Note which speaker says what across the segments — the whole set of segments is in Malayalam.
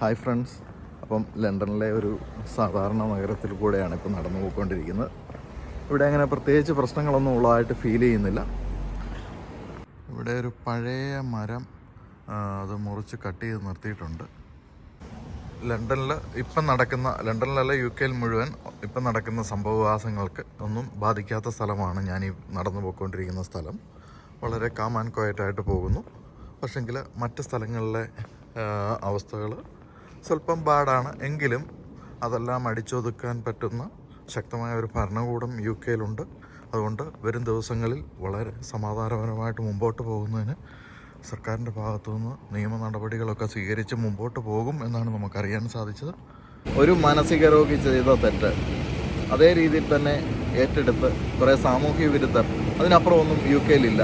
Speaker 1: ഹായ് ഫ്രണ്ട്സ് അപ്പം ലണ്ടനിലെ ഒരു സാധാരണ നഗരത്തിൽ കൂടെയാണ് ഇപ്പോൾ നടന്നു പോയിക്കൊണ്ടിരിക്കുന്നത് ഇവിടെ അങ്ങനെ പ്രത്യേകിച്ച് പ്രശ്നങ്ങളൊന്നും ഉള്ളതായിട്ട് ഫീൽ ചെയ്യുന്നില്ല. ഇവിടെ ഒരു പഴയ മരം അത് മുറിച്ച് കട്ട് ചെയ്ത് നിർത്തിയിട്ടുണ്ട്. ലണ്ടനിൽ ഇപ്പം നടക്കുന്ന ലണ്ടനിലല്ല യു കെയിൽ മുഴുവൻ ഇപ്പം നടക്കുന്ന സംഭവവാസങ്ങൾക്ക് ഒന്നും ബാധിക്കാത്ത സ്ഥലമാണ് ഞാൻ ഈ നടന്നു പോയിക്കൊണ്ടിരിക്കുന്ന സ്ഥലം. വളരെ കാം ആൻഡ് ക്വയറ്റായിട്ട് പോകുന്നു. പക്ഷെങ്കിൽ മറ്റ് സ്ഥലങ്ങളിലെ അവസ്ഥകൾ സ്വല്പം പാടാണ്. എങ്കിലും അതെല്ലാം അടിച്ചൊതുക്കാൻ പറ്റുന്ന ശക്തമായ ഒരു ഭരണകൂടം യു കെയിലുണ്ട് അതുകൊണ്ട് വരും ദിവസങ്ങളിൽ വളരെ സമാധാനപരമായിട്ട് മുമ്പോട്ട് പോകുന്നതിന് സർക്കാരിന്റെ ഭാഗത്തുനിന്ന് നിയമ നടപടികളൊക്കെ സ്വീകരിച്ച് മുമ്പോട്ട് പോകും എന്നാണ് നമുക്കറിയാൻ സാധിച്ചത്. ഒരു മാനസിക രോഗി ചെയ്ത തെറ്റ് അതേ രീതിയിൽ തന്നെ ഏറ്റെടുത്ത് കുറേ സാമൂഹ്യ വിരുദ്ധർ അതിനപ്പുറം ഒന്നും യു കെയിലില്ല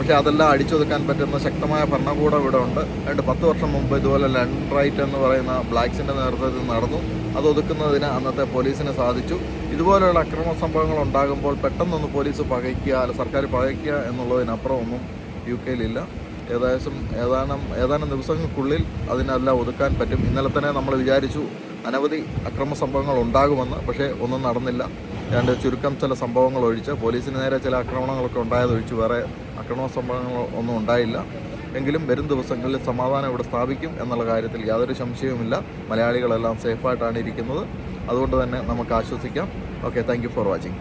Speaker 1: പക്ഷേ അതെല്ലാം അടിച്ചൊതുക്കാൻ പറ്റുന്ന ശക്തമായ ഭരണകൂടം ഇവിടെ ഉണ്ട്. രണ്ട് പത്ത് വർഷം മുമ്പ് ഇതുപോലെ ലണ്ടൻ റൈറ്റ് എന്ന് പറയുന്ന ബ്ലാക്സിന്റെ നേതൃത്വത്തിൽ നടന്നു. അത് ഒതുക്കുന്നതിന് അന്നത്തെ പോലീസിന് സാധിച്ചു. ഇതുപോലെയുള്ള അക്രമ സംഭവങ്ങൾ ഉണ്ടാകുമ്പോൾ പെട്ടെന്നൊന്ന് പോലീസ് പകയ്ക്കുക അല്ല സർക്കാർ പകയ്ക്കുക എന്നുള്ളതിനപ്പുറം ഒന്നും യു കെയിലില്ല ഏകദേശം ഏതാനും ഏതാനും ദിവസങ്ങൾക്കുള്ളിൽ അതിനെല്ലാം ഒതുക്കാൻ പറ്റും. ഇന്നലെ തന്നെ നമ്മൾ വിചാരിച്ചു അനവധി അക്രമ സംഭവങ്ങൾ ഉണ്ടാകുമെന്ന് പക്ഷേ ഒന്നും നടന്നില്ല. രണ്ട് ചുരുക്കം ചില സംഭവങ്ങൾ ഒഴിച്ച് പോലീസിന് നേരെ ചില ആക്രമണങ്ങളൊക്കെ ഉണ്ടായതൊഴിച്ച് വേറെ ആക്രമണ സംഭവങ്ങൾ ഒന്നും ഉണ്ടായില്ല. എങ്കിലും വരും ദിവസങ്ങളിൽ സമാധാനം ഇവിടെ സ്ഥാപിക്കും എന്നുള്ള കാര്യത്തിൽ യാതൊരു സംശയവുമില്ല. മലയാളികളെല്ലാം സേഫായിട്ടാണ് ഇരിക്കുന്നത്. അതുകൊണ്ട് തന്നെ നമുക്ക് ആശ്വസിക്കാം. Okay thank for watching